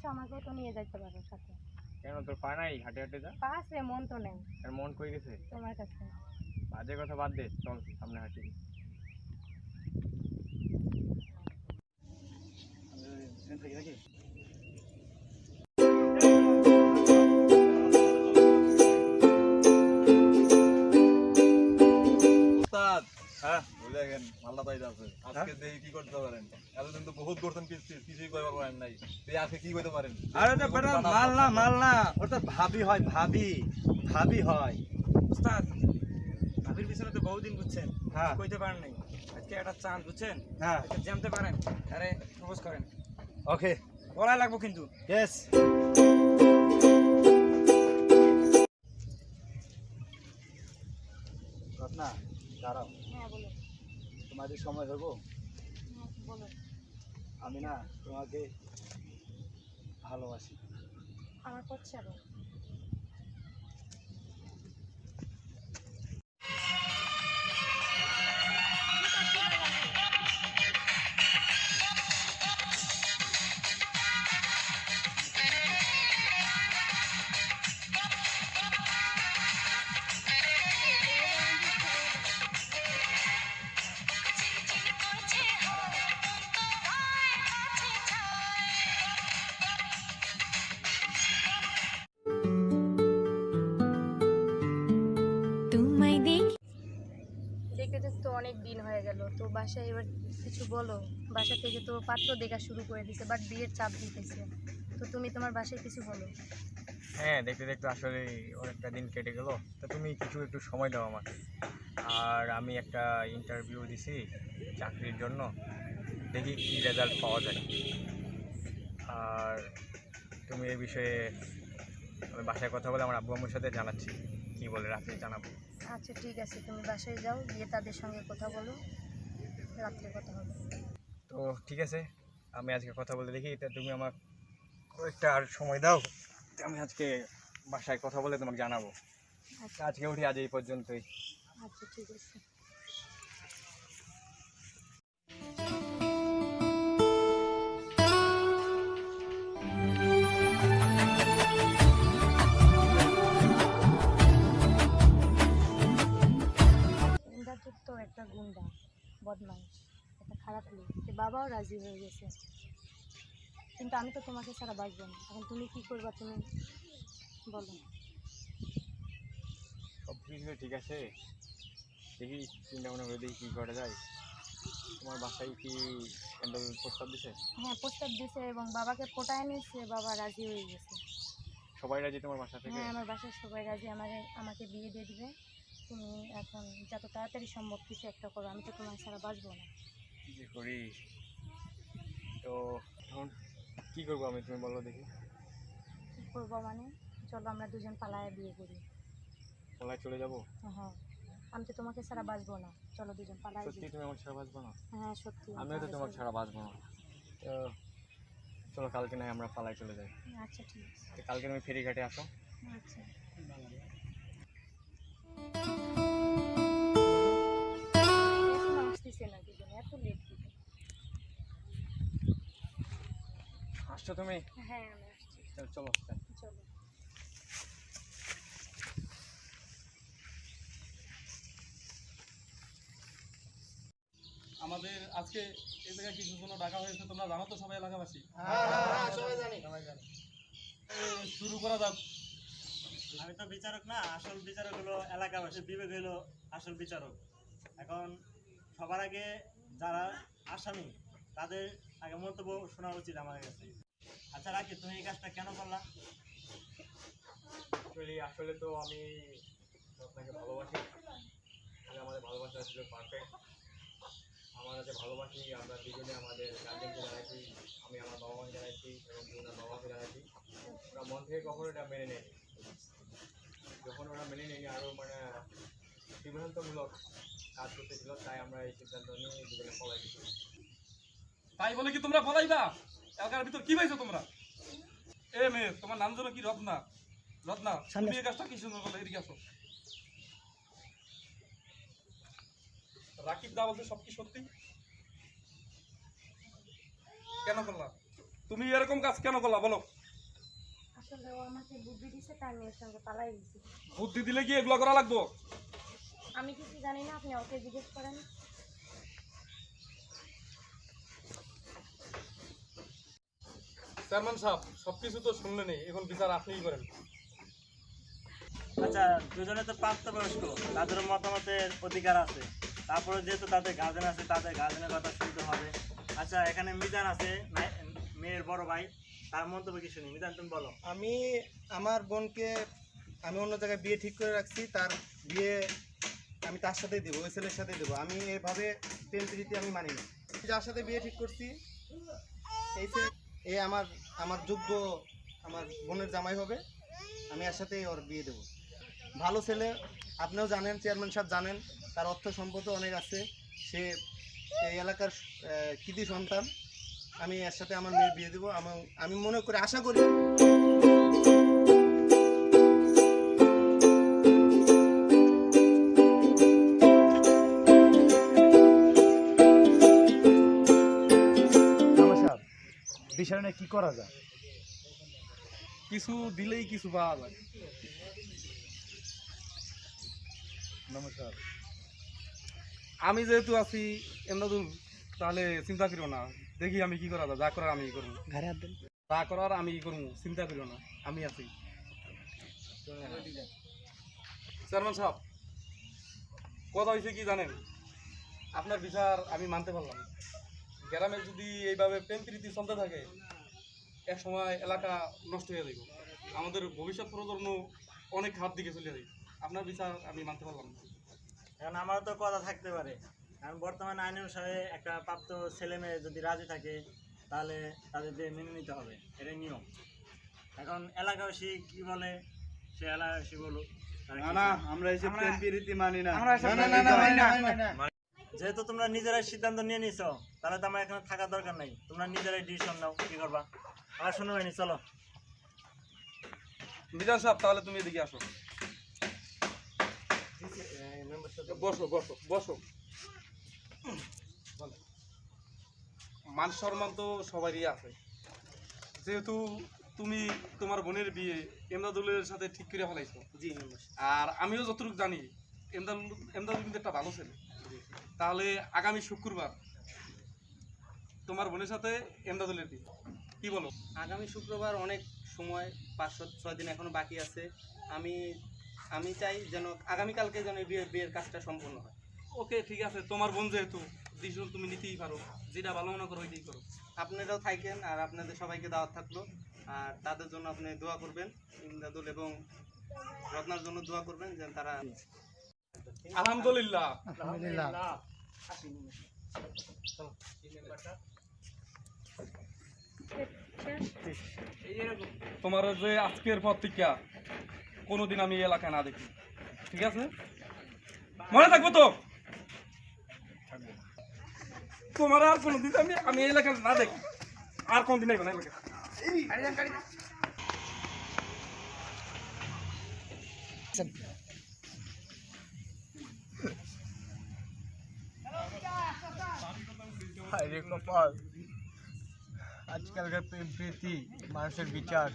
কেন আমাকেও তো নিয়ে যাইতে পারো সাথে। কেন তোর পা নাই হাঁটে হাঁটে যা? পা আছে মন তো নেই। আর মন কই গেছে? তোমার কাছে। বাজে কথা বাদ দে চল সামনে হাঁটি। হ্যাঁ। বলে গেন মাল্লা আজকে দেখি কি করতে পারেন। এতদিন তো বহুত করতেন কিছু- কিছুই কইবার পারেন নাই। তুই আজকে কি কইতে পারেন? আরে তো বেটা মাল না ওটা ভাবি হয় ভাবি। ভাবি হয়। উস্তাদ ভাবির পিছনে তো বহুদিন বুঝছেন হ্যাঁ। কইতে পারেন নাই। আজকে একটা চাঁদ বুঝছেন? হ্যাঁ। জানতে পারেন। আরে প্রপোজ করেন। ওকে বলাই লাগবো কিন্তু। ইয়েস রত্না দাঁড়াও। হ্যাঁ বলো। তোমাদের সময় হব? হ্যাঁ, বলো। আমি না তোমাকে ভালোবাসি। আমার করছে আরও দেখতে দেখতে তো অনেক দিন হয়ে গেল, তো বাসায় এবার কিছু বলো? বাসা থেকে তো পাত্র দেখা শুরু করে দিছে বাট বিয়ের চাপ দিতেছে। তো তুমি তোমার বাসায় কিছু বলো? হ্যাঁ দেখতে দেখতে আসলে অনেকটা দিন কেটে গেল। তো তুমি কিছু একটু সময় দাও আমাকে। আর আমি একটা ইন্টারভিউ দিছি চাকরির জন্য। দেখি কী রেজাল্ট পাওয়া যায়। আর তুমি এই বিষয়ে বাসায় কথা বলে আমার আব্বু আম্মুর সাথে জানাচ্ছি। কী বলে রাত্রে জানাব। আচ্ছা ঠিক আছে তুমি বাসায় যাও গিয়ে তাদের সঙ্গে কথা বলো। রাত্রে কথা হবে। তো ঠিক আছে আমি আজকে কথা বলে দেখি এটা তুমি আমার কয়েকটা আর সময় দাও আমি আজকে বাসায় কথা বলে তোমাকে জানাব। আচ্ছা। আজকে উঠি আজ এই পর্যন্তই। আচ্ছা ঠিক আছে। রাজি হয়ে গেছে। কিন্তু আমি তো তোমাকে ছাড়া বাঁচবো না। এখন তুমি কি করবা তুমি? বলো। সব কিছু ঠিক আছে। দেখি চিন্তা ভাবনা করে দেখি কী করা যায়। তোমার বাসায় কি প্রস্তাব দিছে? হ্যাঁ প্রস্তাব দিছে এবং বাবাকে পটায় নিয়েছে বাবা রাজি হয়ে গেছে। সবাই রাজি তোমার বাসা থেকে? হ্যাঁ আমার বাসার সবাই রাজি। আমাকে আমাকে বিয়ে দিয়ে দিবে। তুমি এখন যত তাড়াতাড়ি সম্ভব কিছু একটা করো। আমি তো তোমার ছাড়া বাঁচবো না। করি? তো এখন কী করব আমি তুমি বলো দেখি। কী করব মানে? চলো আমরা দুজন পালায় বিয়ে করি। পলায় চলে যাব? হ্যাঁ। আমি তো তোমাকে ছাড়া বাঁচবো না। চলো দুজন পালায় সত্যি তুমি আমার ছাড়া বাঁচবো না? হ্যাঁ সত্যি। আমি আমিও তো তোমার তোমাকে ছাড়া বাঁচবো না। তো চলো কালকে নয় আমরা পালায় চলে যাই। আচ্ছা ঠিক আছে। কালকে তুমি ফেরিঘাটে আসো। আচ্ছা। আসতেছে না দুজন এত লেট দিবে আসছো তুমি? হ্যাঁ আমি আসছি। চলো, আমাদের আজকে এই জায়গায় কিছু জন্য ডাকা হয়েছে তোমরা জানো তো সবাই এলাকাবাসী? এ, শুরু করা যাক। আমি তো বিচারক না আসল বিচারক হলো এলাকাবাসী বিবেক হলো আসল বিচারক। এখন সবার আগে যারা আসামি তাদের আগে মন্তব্য শোনা উচিত আমার কাছে। আচ্ছা রাখি তুমি এই কাজটা কেন করলা? অ্যাকচুয়ালি আসলে তো আমি আপনাকে ভালোবাসি। আসলে আমাদের ভালোবাসা ছিল পারফেক্ট আমরা যে ভালোবাসি আমরা দুজনে আমাদের গার্জেনকে জানাইছি আমি আমার বাবা মাকে জানাইছি এবং ওনার বাবাকে জানাইছি। ওরা মন থেকে কখনো এটা মেনে নেয়নি। যখন ওরা মেনে নেয়নি আরও মানে বিভ্রান্তমূলক কাজ করতেছিল তাই আমরা এই সিদ্ধান্ত নিয়ে দুজনে পলাই দিচ্ছি তাই বলে কি তোমরা বলাইবা এলাকার ভিতর কি পাইছো তোমরা? এ মেয়ে তোমার নাম যেন কি? রত্না। রত্না তুমি এই কাজটা কি সুন্দর করলে? এদিকে আসো। রাকিব দা বলতে সব কি সত্যি? কেন করলা? তুমি এরকম কাজ কেন করলা? বলো। আসলে ও আমাকে বুদ্ধি দিছে তার মেয়ের সঙ্গে পালাই দিছে বুদ্ধি দিলে কি এগুলো করা লাগবো? আমি কিছু জানি না আপনি ওকে জিজ্ঞেস করেন। চেয়ারম্যান সাহেব সবকিছু তো শুনলেনই এখন বিচার আপনিই করেন। আচ্ছা দুজনে তো প্রাপ্তবয়স্ক তাদের মতামতের অধিকার আছে। তারপরে যেহেতু তাদের গার্জেন আছে তাদের গার্জেনের কথা শুনতে হবে। আচ্ছা এখানে মিজান আছে মেয়ের বড় ভাই তার মন্তব্য কি শুনি? মিজান তুমি বলো। আমি আমার বোনকে আমি অন্য জায়গায় বিয়ে ঠিক করে রাখছি তার বিয়ে আমি তার সাথেই দেবো ওই ছেলের সাথেই দেবো। আমি এভাবে প্রেম প্রীতি আমি মানি না। যার সাথে বিয়ে ঠিক করছি এই ছে- এ আমার আমার যোগ্য, আমার বোনের জামাই হবে। আমি এর ওর বিয়ে দেবো। ভালো ছেলে, আপনিও জানেন, চেয়ারম্যান সাহেব জানেন, তার অর্থ সম্পদও অনেক আছে। সে, এই এলাকার কৃতি সন্তান। আমি এর সাথে আমার মেয়ে বিয়ে দেবো আমি মনে করি আশা করি বিষয় নিয়ে কি করা যায়? কিছু দিলেই কিছু পাওয়া যায়। নমস্কার। আমি যেহেতু আছি এমদাদুল তাহলে চিন্তা করিও না। দেখি আমি কি করা যায় যা করার আমি করব। যা করার আমি কি করব চিন্তা করিও না আমি আছি। চেয়ারম্যান সাহেব কথা হয়েছে কি জানেন? আপনার বিচার আমি মানতে পারলাম গ্রামে যদি এইভাবে প্রেম প্রীতি চলতে থাকে এক সময় এলাকা নষ্ট হয়ে যাবে আমাদের ভবিষ্যৎ প্রজন্ম অনেক হাত দিকে চলে যাবে আপনার বিচার আমি মানতে পারলাম না। এখন আমারও তো কথা থাকতে পারে। কারণ বর্তমান আইন অনুসারে একটা প্রাপ্ত ছেলে মেয়ে যদি রাজি থাকে তাহলে তাদের বিয়ে মেনে নিতে হবে। এটাই নিয়ম। এখন এলাকাবাসী কি বলে? সে এলাকাবাসী বলুক আমরা এইসব প্রেম প্রীতি না। না, না, না, না, না, মানি না। যেহেতু তোমরা নিজেরাই সিদ্ধান্ত নিয়ে নিছো তাহলে তো আমার এখানে থাকার দরকার নাই। তোমরা নিজেরাই ডিসিশন নাও কি করবা? আমার শুনো হয়নি চলো। মিজান সাহেব তাহলে তুমি এদিকে আসো। বসো বসো বসো। মান সম্মান তো সবারই আছে। যেহেতু তুমি তোমার বোনের বিয়ে এমদাদুলের সাথে ঠিক করে ফেলাইছো। জি আর আমিও যতটুকু জানি এমদাদুল এমদাদুল কিন্তু একটা ভালো ছেলে। তাহলে আগামী শুক্রবার তোমার বোনের সাথে এমদাদুলের বিয়ে কি বলো? আগামী শুক্রবার অনেক সময় পাঁচ সাত ছয় দিন এখনও বাকি আছে। আমি আমি চাই যেন আগামীকালকে যেন এই বিয়ে বিয়ের কাজটা সম্পূর্ণ হয়। ওকে ঠিক আছে। তোমার বোন যেহেতু ডিসিশন তুমি নিতেই পারো। যেটা ভালো মনে করো ওইটাই করো। আপনারাও থাকেন আর আপনাদের সবাইকে দাওয়াত থাকল। আর তাদের জন্য আপনি দোয়া করবেন ইমদাদুল এবং রত্নার জন্য দোয়া করবেন যেন তারা আলহামদুলিল্লাহ। তোমার যে আজকের পর থেকে কোনোদিন আমি এই এলাকায় না দেখি। ঠিক আছে? মনে থাকব তো? তোমার আর কোনোদিন আমি আমি এই এলাকায় না দেখি। আর কোনদিন না এলাকায়। আরে কপাল। আজকালকার প্রীতি, মানুষের বিচার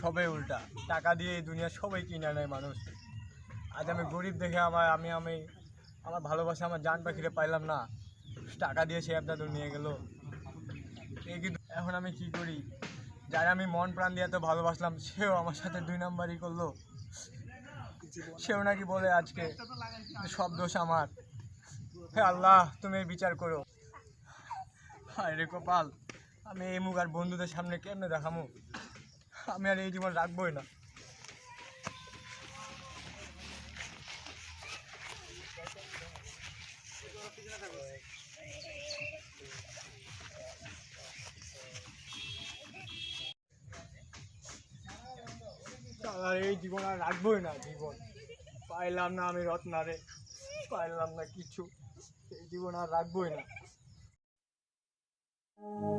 সবে উল্টা। টাকা দিয়ে এই দুনিয়া সবাই কিনে নেয় মানুষ। আজ আমি গরিব দেখে আমার আমি আমি আমার ভালোবাসা, আমার জান পাখিরে পাইলাম না। টাকা দিয়ে সে আপনাদের নিয়ে গেল। এই কিন্তু এখন আমি কি করি? যারা আমি মন প্রাণ দিয়ে এত ভালোবাসলাম, সেও আমার সাথে দুই নাম্বারই করল। সেও নাকি বলে আজকে, সব দোষ আমার। হে আল্লাহ, তুমি বিচার করো। হায় রে কপাল, আমি এই মুখ আর বন্ধুদের সামনে কেমনে দেখামো? আমি আর এই জীবন রাখবোই না। আর এই জীবন আর রাখবোই না, জীবন। পাইলাম না আমি রত্নারে, পাইলাম না কিছু। এই জীবন আর রাখবোই না। Thank you.